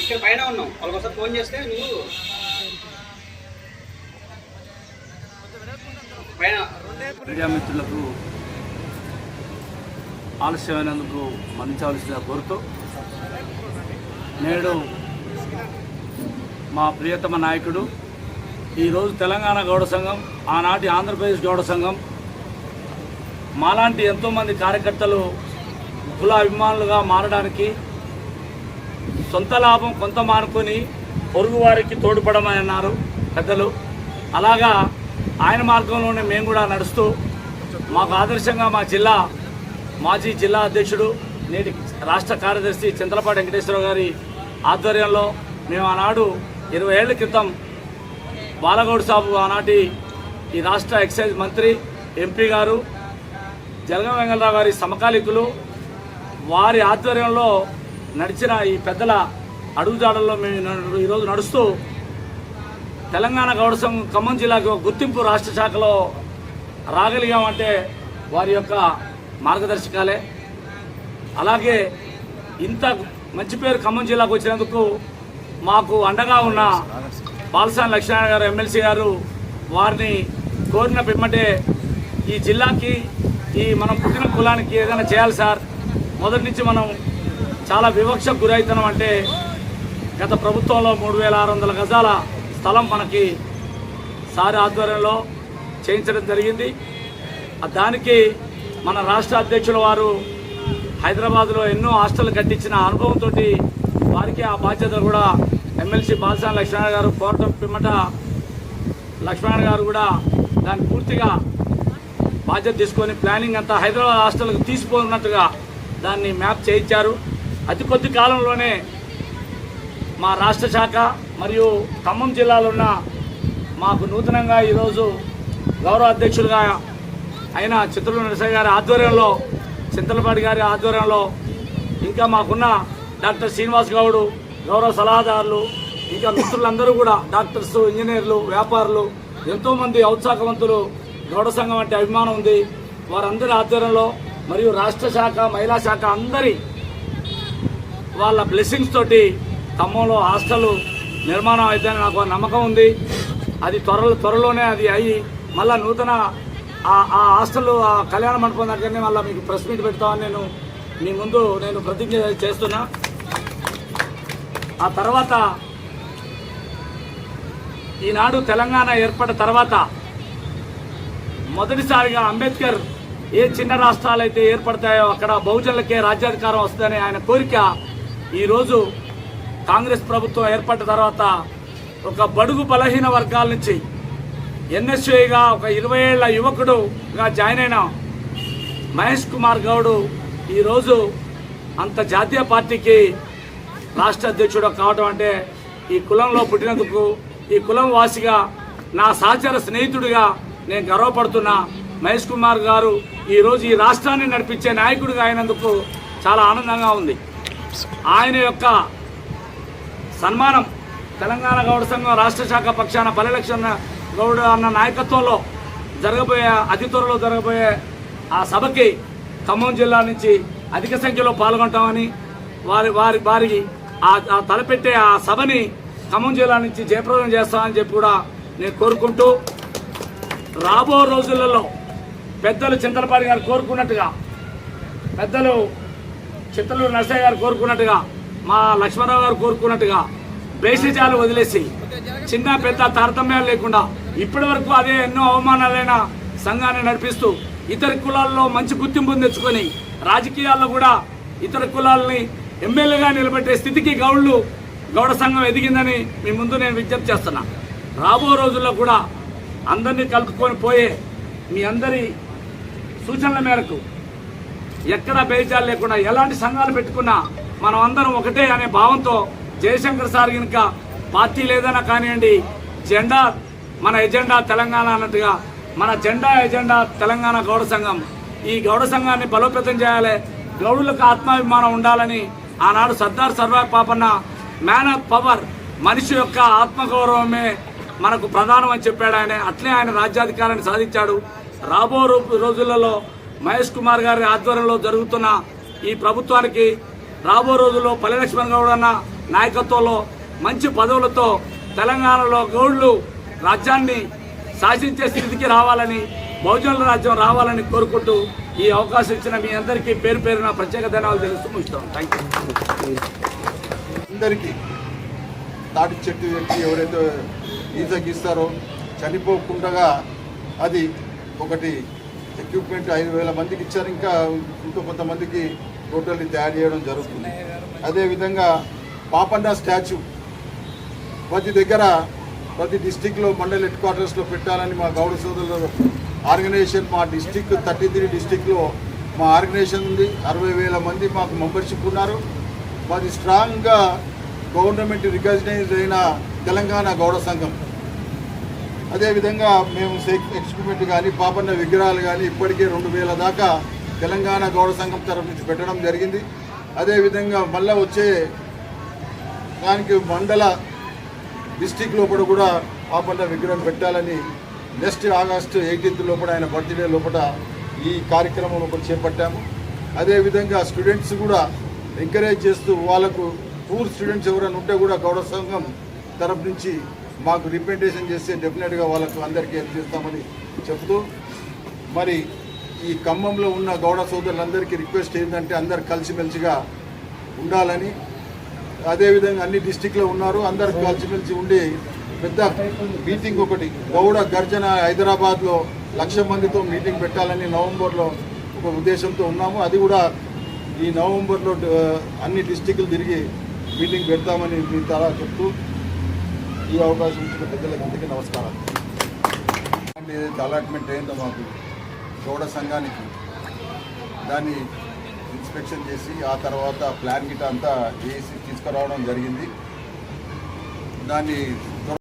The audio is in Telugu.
ఇక్కడ పైన ఉన్నాం. వాళ్ళకి ఒకసారి ఫోన్ చేస్తే నువ్వు పైన. ప్రజామిత్రులకు ఆలస్యమైనందుకు మన్నించవలసిన కోరుతూ నేడు మా ప్రియతమ నాయకుడు ఈరోజు తెలంగాణ గౌడ సంఘం ఆనాటి ఆంధ్రప్రదేశ్ గౌడ సంఘం మాలాంటి ఎంతోమంది కార్యకర్తలు కుల అభిమానులుగా మారడానికి సొంత లాభం కొంత మానుకొని పొరుగు వారికి తోడ్పడమని అన్నారు పెద్దలు. అలాగా ఆయన మార్గంలోనే మేము కూడా నడుస్తూ మాకు ఆదర్శంగా మా జిల్లా మాజీ జిల్లా అధ్యక్షుడు నేటి రాష్ట్ర కార్యదర్శి చింతలపాటి వెంకటేశ్వరరావు గారి ఆధ్వర్యంలో మేము ఆనాడు ఇరవై ఏళ్ళ క్రితం బాలగౌడ్ సాబు ఆనాటి ఈ రాష్ట్ర ఎక్సైజ్ మంత్రి ఎంపీ గారు జలగం వెంగళరావు గారి సమకాలీకులు వారి ఆధ్వర్యంలో నడిచిన ఈ పెద్దల అడుగుజాడల్లో మేము నడు- ఈరోజు నడుస్తూ తెలంగాణ గౌడ సంఘం ఖమ్మం జిల్లాకు గుర్తింపు రాష్ట్ర శాఖలో రాగలిగామంటే వారి యొక్క మార్గదర్శకాలే. అలాగే ఇంత మంచి పేరు ఖమ్మం జిల్లాకు వచ్చినందుకు మాకు అండగా ఉన్న బాలసాని లక్ష్మణ గారు ఎమ్మెల్సీ గారు వారిని కోరిన పిమ్మటే ఈ జిల్లాకి ఈ మనం పుట్టిన కులానికి ఏదైనా చేయాలి సార్. మొదటి నుంచి మనం చాలా వివక్షకు గురవుతున్నాం అంటే గత ప్రభుత్వంలో మూడు వేల ఆరు వందల గజాల స్థలం మనకి సారి ఆధ్వర్యంలో చేయించడం జరిగింది. దానికి మన రాష్ట్ర అధ్యక్షుల వారు హైదరాబాద్లో ఎన్నో హాస్టల్ కట్టించిన అనుభవంతో వారికి ఆ బాధ్యతలు కూడా ఎమ్మెల్సీ బాలసాని లక్ష్మణ గారు కోరటం పిమ్మట లక్ష్మణ గారు కూడా దాన్ని పూర్తిగా బాధ్యత తీసుకొని ప్లానింగ్ అంతా హైదరాబాద్ హాస్టల్కి తీసిపోతున్నట్టుగా దాన్ని మ్యాప్ చేయించారు. అతి కొద్ది కాలంలోనే మా రాష్ట్ర శాఖ మరియు ఖమ్మం జిల్లాలో ఉన్న మాకు నూతనంగా ఈరోజు గౌరవ అధ్యక్షులుగా అయిన చిత్రుల నరసయ్య గారి ఆధ్వర్యంలో చింతలపాటి గారి ఆధ్వర్యంలో ఇంకా మాకున్న డాక్టర్ శ్రీనివాస్ గౌడు గౌరవ సలహాదారులు ఇంకా మిత్రులందరూ కూడా డాక్టర్స్ ఇంజనీర్లు వ్యాపారులు ఎంతోమంది ఔత్సాహవంతులు గౌడ సంఘం అంటే అభిమానం ఉంది. వారందరి ఆధ్వర్యంలో మరియు రాష్ట్ర శాఖ మహిళా శాఖ అందరి వాళ్ళ బ్లెస్సింగ్స్ తోటి ఖమ్మంలో హాస్టల్ నిర్మాణం అయితే నాకు నమ్మకం ఉంది. అది త్వరలో త్వరలోనే అది అయ్యి మళ్ళా నూతన ఆ ఆ హాస్టల్ ఆ కళ్యాణ మండపం దగ్గరనే మళ్ళీ మీకు ప్రెస్ మీట్ పెడతామని నేను మీ ముందు నేను ప్రతిజ్ఞ చేస్తున్నా. ఆ తర్వాత ఈనాడు తెలంగాణ ఏర్పడిన తర్వాత మొదటిసారిగా అంబేద్కర్ ఏ చిన్న రాష్ట్రాలైతే ఏర్పడతాయో అక్కడ బహుజనులకే రాజ్యాధికారం వస్తుందనే ఆయన కోరిక ఈరోజు కాంగ్రెస్ ప్రభుత్వం ఏర్పడిన తర్వాత ఒక బడుగు బలహీన వర్గాల నుంచి ఎన్ఎస్ఏగా ఒక ఇరవై ఏళ్ళ యువకుడుగా జాయిన్ అయిన మహేష్ కుమార్ గౌడ్ ఈరోజు అంత జాతీయ పార్టీకి రాష్ట్ర అధ్యక్షుడు కావడం అంటే ఈ కులంలో పుట్టినందుకు ఈ కులం వాసిగా నా సహచర స్నేహితుడిగా నేను గర్వపడుతున్నా మహేష్ కుమార్ గారు ఈరోజు ఈ రాష్ట్రాన్ని నడిపించే నాయకుడిగా అయినందుకు చాలా ఆనందంగా ఉంది. ఆయన యొక్క సన్మానం తెలంగాణ గౌడ సంఘం రాష్ట్ర శాఖ పక్షాన పరిలక్షణ గౌడ అన్న నాయకత్వంలో జరగబోయే అతి త్వరలో జరగబోయే ఆ సభకి ఖమ్మం జిల్లా నుంచి అధిక సంఖ్యలో పాల్గొంటామని వారి వారి వారికి ఆ తలపెట్టే ఆ సభని ఖమ్మం జిల్లా నుంచి జయప్రదం చేస్తామని చెప్పి కూడా నేను కోరుకుంటూ రాబో రోజులలో పెద్దలు చింతలపాడి గారు కోరుకున్నట్టుగా పెద్దలు చిత్తలూరు నరసయ్య గారు కోరుకున్నట్టుగా మా లక్ష్మణరావు గారు కోరుకున్నట్టుగా భేషజాలు వదిలేసి చిన్న పెద్ద తారతమ్యాలు లేకుండా ఇప్పటి వరకు అదే ఎన్నో అవమానాలైన సంఘాన్ని నడిపిస్తూ ఇతర కులాల్లో మంచి గుర్తింపు తెచ్చుకొని రాజకీయాల్లో కూడా ఇతర కులాలని ఎమ్మెల్యేగా నిలబెట్టే స్థితికి గౌళ్ళు గౌడ సంఘం ఎదిగిందని మీ ముందు నేను విజ్ఞప్తి చేస్తున్నా. రాబో రోజుల్లో కూడా అందరినీ కలుపుకొని పోయే మీ అందరి సూచనల మేరకు ఎక్కడ బేజాలు లేకుండా ఎలాంటి సంఘాలు పెట్టుకున్నా మనం అందరం ఒకటే అనే భావంతో జయశంకర్ సార్ కనుక పార్టీ లేదన్నా కానివ్వండి జెండా మన ఎజెండా తెలంగాణ అన్నట్టుగా మన జెండా ఎజెండా తెలంగాణ గౌడ సంఘం. ఈ గౌడ సంఘాన్ని బలోపేతం చేయాలి గౌడులకు ఆత్మాభిమానం ఉండాలని ఆనాడు Sardar Sarvai Papanna man of power మనిషి యొక్క ఆత్మగౌరవమే మనకు ప్రధానం అని చెప్పాడు ఆయన. అట్లే ఆయన రాజ్యాధికారాన్ని సాధించాడు. రాబో రోజులలో మహేష్ కుమార్ గారి ఆధ్వర్యంలో జరుగుతున్న ఈ ప్రభుత్వానికి రాబో రోజుల్లో పల్లె లక్ష్మణ్ గౌడ్ అన్న నాయకత్వంలో మంచి పదవులతో తెలంగాణలో గౌడ్లు రాజ్యాన్ని శాసించే స్థితికి రావాలని బహుజనుల రాజ్యం రావాలని కోరుకుంటూ ఈ అవకాశం ఇచ్చిన మీ అందరికీ పేరు పేరున ప్రత్యేక ధనాలు తెలుస్తూ ముగిస్తాను థ్యాంక్ యూ అందరికీ తాటి చెట్టు ఎక్కి ఎవరైతే ఈత గీస్తారో చనిపోకుండా అది ఒకటి ఎక్విప్మెంట్ ఐదు వేల మందికి ఇచ్చారు. ఇంకా ఇంకో కొంతమందికి టోటల్లీ తయారు చేయడం జరుగుతుంది. అదేవిధంగా పాపన్న స్టాచ్యూ ప్రతి దగ్గర ప్రతి డిస్టిక్లో మండల్ హెడ్ క్వార్టర్స్లో పెట్టాలని మా గౌడ సోదరులు ఆర్గనైజేషన్ మా డిస్టిక్ థర్టీ త్రీ డిస్టిక్లో మా ఆర్గనైజేషన్ ఉంది. అరవై వేల మంది మాకు మెంబర్షిప్ ఉన్నారు. మాది స్ట్రాంగ్గా గవర్నమెంట్ రికగ్నైజ్ అయిన తెలంగాణ గౌడ సంఘం. అదేవిధంగా మేము ఎక్స్పెరిమెంట్ కానీ పాపన్న విగ్రహాలు కానీ ఇప్పటికే రెండు వేల దాకా తెలంగాణ గౌడ సంఘం తరఫు నుంచి పెట్టడం జరిగింది. అదేవిధంగా మళ్ళీ వచ్చే దానికి మండల డిస్టిక్ లోపల కూడా పాపన్న విగ్రహం పెట్టాలని నెక్స్ట్ ఆగస్టు ఎయిటీన్త్ లోపల ఆయన బర్త్డే లోపల ఈ కార్యక్రమం ఒకటి చేపట్టాము. అదేవిధంగా స్టూడెంట్స్ కూడా ఎంకరేజ్ చేస్తూ వాళ్ళకు పూర్ స్టూడెంట్స్ ఎవరైనా ఉంటే కూడా గౌరవ సంఘం తరపు నుంచి మాకు రిప్రజెంటేషన్ చేస్తే డెఫినెట్గా వాళ్ళకు అందరికీ హెల్ప్ చేస్తామని చెప్తూ మరి ఈ ఖమ్మంలో ఉన్న గౌడ సోదరులందరికీ రిక్వెస్ట్ ఏంటంటే అందరు కలిసిమెలిసిగా ఉండాలని. అదేవిధంగా అన్ని డిస్టిక్లో ఉన్నారు అందరు కలిసిమెలిసి ఉండి పెద్ద మీటింగ్ ఒకటి. గౌడ గర్జన హైదరాబాద్లో లక్ష మందితో మీటింగ్ పెట్టాలని నవంబర్లో ఒక ఉద్దేశంతో ఉన్నాము. అది కూడా ఈ నవంబర్లో అన్ని డిస్టిక్లు తిరిగి మీటింగ్ పెడతామని మీ తలా చెప్తూ ఈ అవకాశం ఇచ్చిన పెద్దలందరికీ నమస్కారం అంటే ఏదైతే అలాట్మెంట్ అయిందో మాకు గౌడ సంఘానికి దాన్ని ఇన్స్పెక్షన్ చేసి ఆ తర్వాత ప్లాన్ గిట్ అంతా ఏసీ తీసుకురావడం జరిగింది. దాన్ని